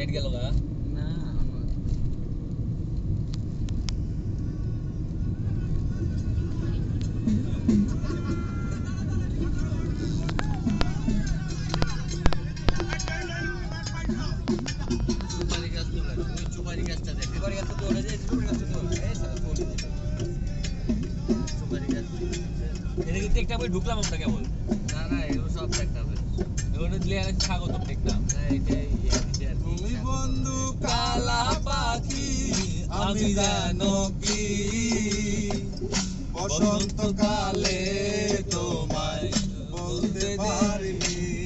Net গেল না ঢুকলাম আমরা কেবল না না এগুলো সব দেখতে হবে এগুলো দিলে আর ছাগল তো দেখতাম শুধু কালা পাখি আমি জানো। কি? বসন্তকালে তোমায় বলতে পারি